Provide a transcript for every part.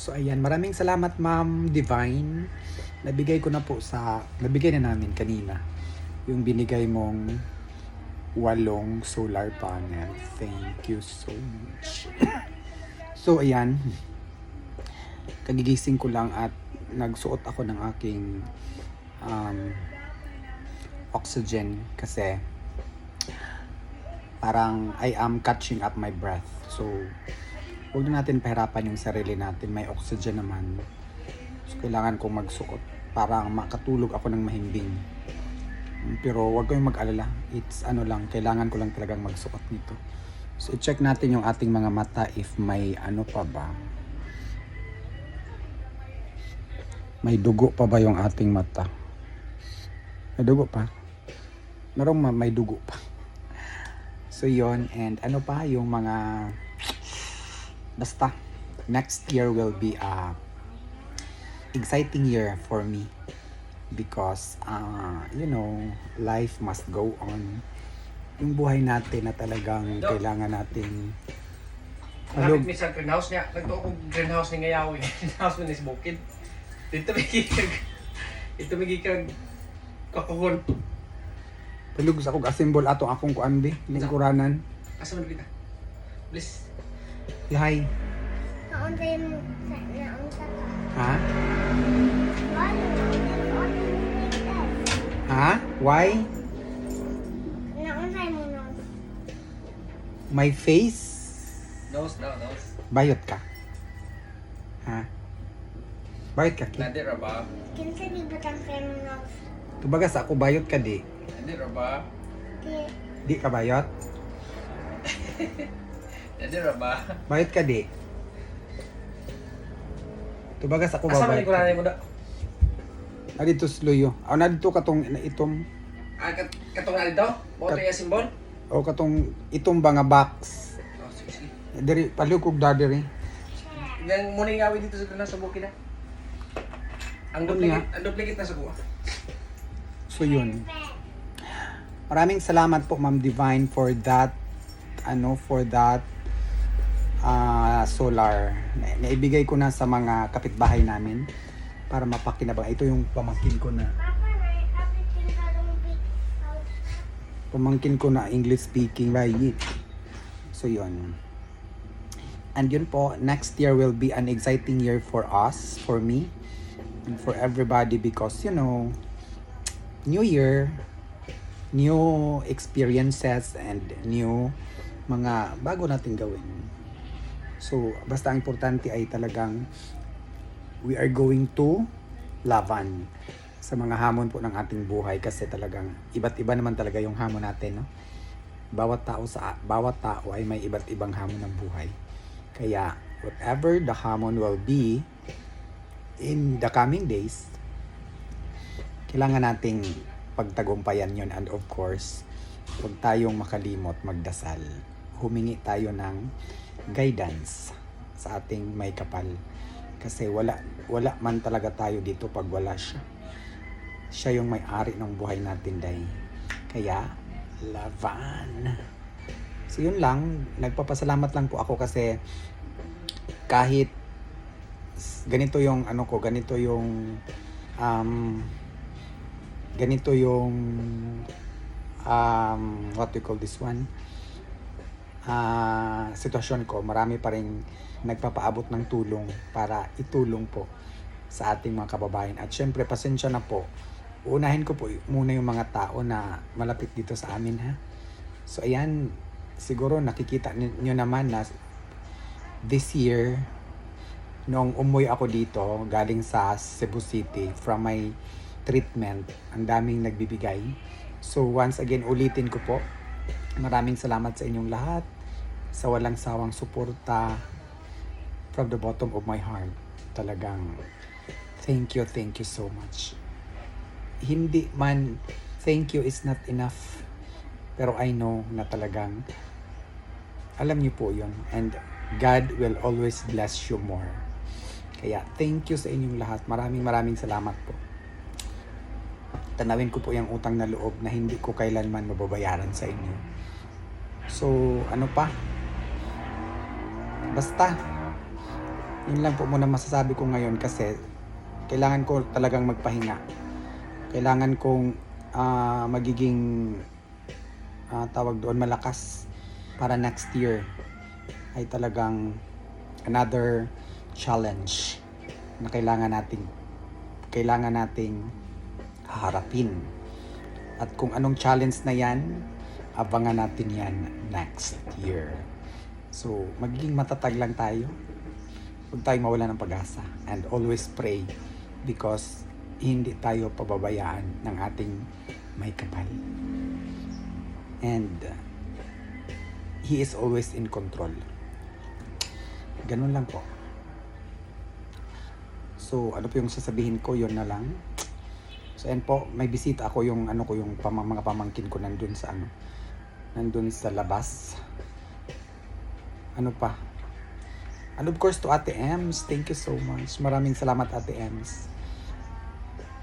So ayan, maraming salamat Ma'am Divine. Nabigay ko na po sa, nabigay na namin kanina yung binigay mong walong solar panel. Thank you so much. So ayan, kagigising ko lang at nagsuot ako ng aking um, oxygen kasi parang I am catching up my breath. So, huwag na natin pahirapan yung sarili natin. May oxygen naman. So, kailangan kong magsuot para makatulog ako ng mahimbing. Pero huwag kayong mag-alala. It's ano lang, kailangan ko lang talagang magsuot nito. So, i-check natin yung ating mga mata if may ano pa ba. May dugo pa ba yung ating mata? May dugo pa? Meron ma- may dugo pa. So yon and ano pa yung mga basta next year will be a exciting year for me because uh, you know life must go on yung buhay natin na talagang kailangan natin Malapit mi sa greenhouse niya. Nagtuo ko greenhouse ni Ngayaw. eh. Greenhouse mo ni sa bukid. Dito may gikag. Dito may gikag. Kakuhon. palug sa kog assemble ato akong kuandi lingkuranan Asa man kita? Please. Hi Nauntay mo sa naunta ka. ha ha why Nauntay mo na. my face Nose, no, nose. bayot ka ha bayot ka ki Nadir ba? Kinsa di batang kayo mo na. tubaga sa ako bayot ka di Nadir ba? Di, di ka bayot Nadir ba? bayot ka di tubaga sa ako Asa man ni kuranay mo na dito sluyo aw na dito katong na itong Ah, kat katong na dito? Mo Kat- to yung simbol? o katong itong ba nga box Oh, sige, sige. diri palukog da diri Yang muna yung awit dito sa sa bukid na. Ang Ano duplicate, ang duplicate na sa kuha. so yun maraming salamat po Ma'am Divine for that ano for that ah, solar. Na, naibigay ko na sa mga kapitbahay namin para mapakinabang. Ito yung pamangkin ko na pamangkin ko na English speaking right? So yun. And yun po next year will be an exciting year for us for me and for everybody because you know new year new experiences and new mga bago natin gawin so basta ang importante ay talagang we are going to laban sa mga hamon po ng ating buhay kasi talagang iba't iba naman talaga yung hamon natin no? Bawat tao sa bawat tao ay may iba't ibang hamon ng buhay. Kaya whatever the hamon will be in the coming days kailangan nating pagtagumpayan yon and of course huwag tayong makalimot magdasal. Humingi tayo ng guidance sa ating may kapal. Kasi wala wala man talaga tayo dito pag wala siya. Siya yung may-ari ng buhay natin day. Kaya lavan so yun lang. Nagpapasalamat lang po ako kasi kahit ganito yung ano ko ganito yung um, ganito yung um, what you call this one ah sitwasyon ko marami pa rin nagpapaabot ng tulong para itulong po sa ating mga kababayan. At syempre pasensya na po. Unahin ko po muna yung mga tao na malapit dito sa amin ha? So ayan siguro nakikita niyo naman na this year nung umuwi ako dito galing sa Cebu City from my treatment ang daming nagbibigay. So once again ulitin ko po maraming salamat sa inyong lahat sa walang sawang suporta from the bottom of my heart. Talagang thank you thank you so much. Hindi man thank you is not enough pero I know na talagang alam niyo po yun and God will always bless you more. Kaya thank you sa inyong lahat. Maraming maraming salamat po. Tanawin ko po yung utang na loob na hindi ko kailanman mababayaran sa inyo so ano pa basta Yun lang po muna masasabi ko ngayon kasi kailangan ko talagang magpahinga. Kailangan kong ah, magiging ah, tawag doon malakas para next year ay talagang another challenge na kailangan nating kailangan nating harapin. At kung anong challenge na yan, abangan natin yan next year. So, magiging matatag lang tayo. Huwag tayong mawala ng pag-asa. And always pray because hindi tayo pababayaan ng ating may kapal. And He is always in control. Ganun lang po. So, ano po yung sasabihin ko, yun na lang. So, and po, may bisita ako yung ano ko, yung pamang, mga pamangkin ko nandun sa ano, nandun sa labas. Ano pa? And of course to Ate Ems, thank you so much. Maraming salamat Ate Ems.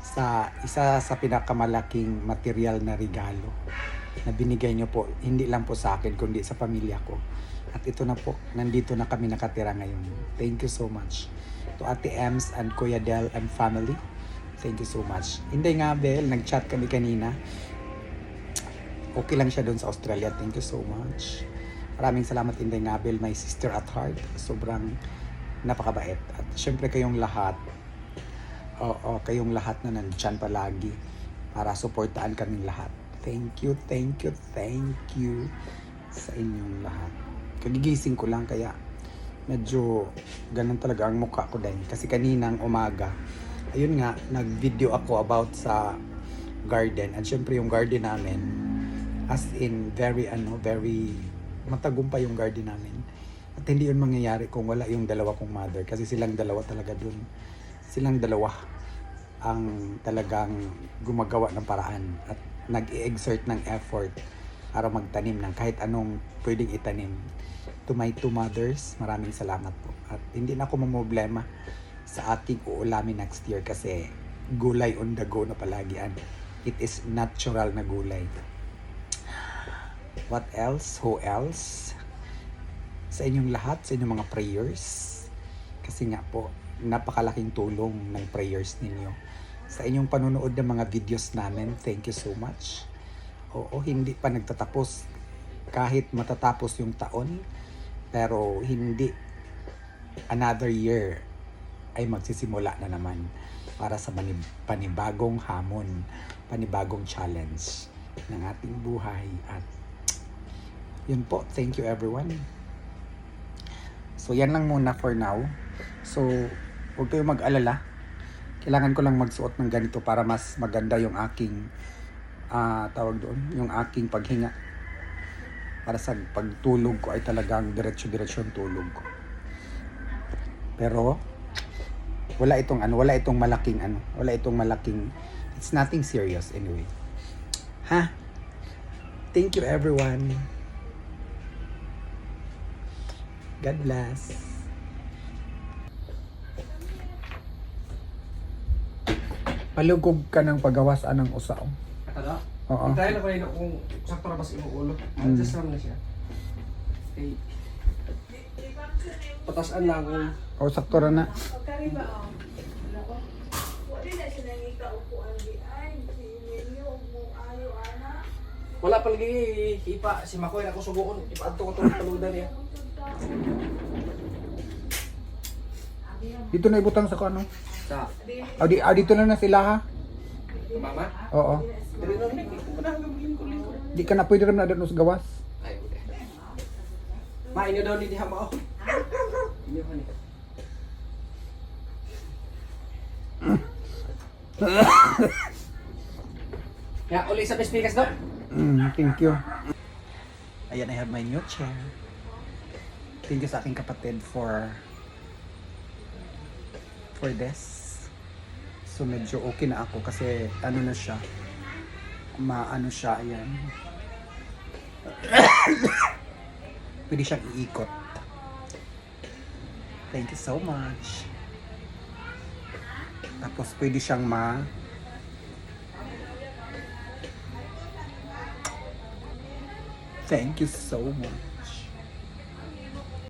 Sa isa sa pinakamalaking material na regalo na binigay niyo po, hindi lang po sa akin, kundi sa pamilya ko. At ito na po, nandito na kami nakatira ngayon. Thank you so much. To Ate Ems and Kuya Del and family, thank you so much. Hindi nga, Bel, nag-chat kami kanina. Okay lang siya doon sa Australia. Thank you so much. Maraming salamat Inday Ngabel, my sister at heart. Sobrang napakabait. At syempre kayong lahat, oo, kayong lahat na nandyan palagi para suportaan kaming lahat. Thank you, thank you, thank you sa inyong lahat. Kagigising ko lang kaya medyo ganun talaga ang mukha ko din. Kasi kaninang umaga, ayun nga, nag-video ako about sa garden. At syempre yung garden namin, as in very ano, very matagumpay yung garden namin. At hindi yun mangyayari kung wala yung dalawa kong mother. Kasi silang dalawa talaga dun. Silang dalawa ang talagang gumagawa ng paraan at nag-exert ng effort para magtanim ng kahit anong pwedeng itanim. To my two mothers, maraming salamat po. At hindi na ako mamblema sa ating uulamin next year kasi gulay on the go na palagi. And it is natural na gulay. What else? Who else? Sa inyong lahat, sa inyong mga prayers. Kasi nga po, napakalaking tulong ng prayers ninyo. Sa inyong panonood ng mga videos namin, thank you so much. Oo, hindi pa nagtatapos. Kahit matatapos yung taon, pero hindi another year ay magsisimula na naman para sa panibagong hamon, panibagong challenge ng ating buhay at yun po, thank you everyone. So yan lang muna for now. So huwag kayong mag-alala. Kailangan ko lang magsuot ng ganito para mas maganda yung aking ah tawag doon, yung aking paghinga. Para sa pagtulog ko ay talagang diretsyo-diretsyo ang tulog ko. Pero wala itong ano, wala itong malaking ano, wala itong malaking it's nothing serious anyway. Ha? Thank you everyone. God bless. Palugog ka ng paggawas anang usaw. Kada? Oo. Dahil na kanina kung sakto na ba sa imong ulo. Mm. Adjust naman na siya. Okay. Patasan lang kung O sakto ra na. Pagkariba oh. Wala ko. Wala na di ay. Si Emilio mo ayo ana. wala pa lagi ipa si Makoy na kusugoon ipaadto ko tong taludan niya. Dito na ibutang sa ano. Sa Ah, di, ah, dito na na sila ha. mama. Oo. Dili na lingko-lingko. Di ka na pwede rin na doon sa gawas. Ay, ude. Ma, inyo daw ni diha mao. Inyo hani. Ya, uli sa speakers daw. Mm, thank you. Ayan, I have my new chair. Thank you sa aking kapatid for for this. So medyo okay na ako kasi ano na siya. Maano siya, ayan. Pwede siyang iikot. Thank you so much. Tapos pwede siyang ma Thank you so much.